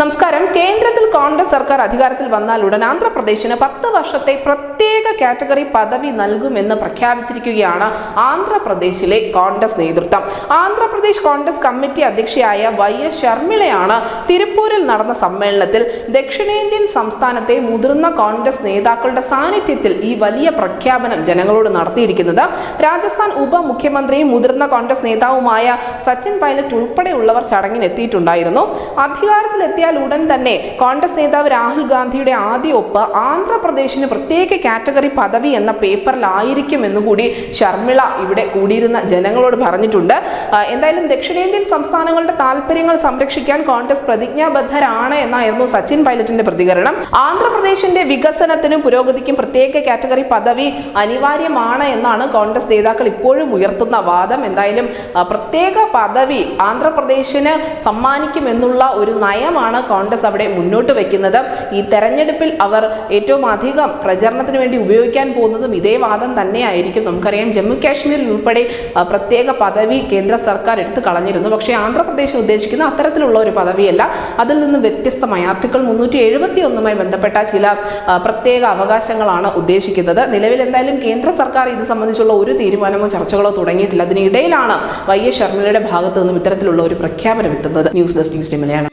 നമസ്കാരം. കേന്ദ്രത്തിൽ കോൺഗ്രസ് സർക്കാർ അധികാരത്തിൽ വന്നാൽ ഉടൻ ആന്ധ്രാപ്രദേശിന് പത്ത് വർഷത്തെ പ്രത്യേക കാറ്റഗറി പദവി നൽകുമെന്ന് പ്രഖ്യാപിച്ചിരിക്കുകയാണ് ആന്ധ്രാപ്രദേശിലെ കോൺഗ്രസ് നേതൃത്വം. ആന്ധ്രാപ്രദേശ് കോൺഗ്രസ് കമ്മിറ്റി അധ്യക്ഷയായ വൈ എസ് ശർമിളയാണ് തിരുപ്പൂരിൽ നടന്ന സമ്മേളനത്തിൽ ദക്ഷിണേന്ത്യൻ സംസ്ഥാനത്തെ മുതിർന്ന കോൺഗ്രസ് നേതാക്കളുടെ സാന്നിധ്യത്തിൽ ഈ വലിയ പ്രഖ്യാപനം ജനങ്ങളോട് നടത്തിയിരിക്കുന്നത്. രാജസ്ഥാൻ ഉപമുഖ്യമന്ത്രിയും മുതിർന്ന കോൺഗ്രസ് നേതാവുമായ സച്ചിൻ പൈലറ്റ് ഉൾപ്പെടെയുള്ളവർ ചടങ്ങിന് എത്തിയിട്ടുണ്ടായിരുന്നു അധികാരത്തിലെത്തിയാൽ ഉടൻ തന്നെ കോൺഗ്രസ് നേതാവ് രാഹുൽ ഗാന്ധിയുടെ ആദ്യ ഒപ്പ് ആന്ധ്രാപ്രദേശിന് പ്രത്യേക കാറ്റഗറി പദവി എന്ന പേപ്പറിലായിരിക്കും എന്നുകൂടി ശർമ്മിള ഇവിടെ കൂടിയിരുന്ന ജനങ്ങളോട് പറഞ്ഞിട്ടുണ്ട്. എന്തായാലും ദക്ഷിണേന്ത്യൻ സംസ്ഥാനങ്ങളുടെ താല്പര്യങ്ങൾ സംരക്ഷിക്കാൻ കോൺഗ്രസ് പ്രതിജ്ഞാബദ്ധരാണ് എന്നായിരുന്നു സച്ചിൻ പൈലറ്റിന്റെ പ്രതികരണം. ആന്ധ്രാപ്രദേശിന്റെ വികസനത്തിനും പുരോഗതിക്കും പ്രത്യേക കാറ്റഗറി പദവി അനിവാര്യമാണ് എന്നാണ് കോൺഗ്രസ് നേതാക്കൾ ഇപ്പോഴും ഉയർത്തുന്ന വാദം. എന്തായാലും പ്രത്യേക പദവി ആന്ധ്രാപ്രദേശിന് സമ്മാനിക്കുമെന്നുള്ള ഒരു നയമാണ് കോൺഗ്രസ് അവിടെ മുന്നോട്ട് വെക്കുന്നത് ഈ തെരഞ്ഞെടുപ്പിൽ അവർ ഏറ്റവും അധികം പ്രചരണത്തിന് വേണ്ടി ഉപയോഗിക്കാൻ പോകുന്നതും ഇതേ വാദം തന്നെയായിരിക്കും. നമുക്കറിയാം ജമ്മു കാശ്മീരിൽ ഉൾപ്പെടെ പ്രത്യേക പദവി കേന്ദ്ര സർക്കാർ എടുത്തു കളഞ്ഞിരുന്നു. പക്ഷേ ആന്ധ്രാപ്രദേശ് ഉദ്ദേശിക്കുന്ന അത്തരത്തിലുള്ള ഒരു പദവിയല്ല. അതിൽ നിന്നും വ്യത്യസ്തമായി ആർട്ടിക്കിൾ മുന്നൂറ്റി എഴുപത്തി ഒന്നുമായി ബന്ധപ്പെട്ട ചില പ്രത്യേക അവകാശങ്ങളാണ് ഉദ്ദേശിക്കുന്നത്. നിലവിൽ എന്തായാലും കേന്ദ്ര സർക്കാർ ഇത് സംബന്ധിച്ചുള്ള ഒരു തീരുമാനമോ ചർച്ചകളോ തുടങ്ങിയിട്ടില്ല. അതിനിടയിലാണ് വൈ എസ് ശർമ്മയുടെ ഭാഗത്തു നിന്നും ഇത്തരത്തിലുള്ള ഒരു പ്രഖ്യാപനം എത്തുന്നത്. News desk news ടീമിലെയാണ്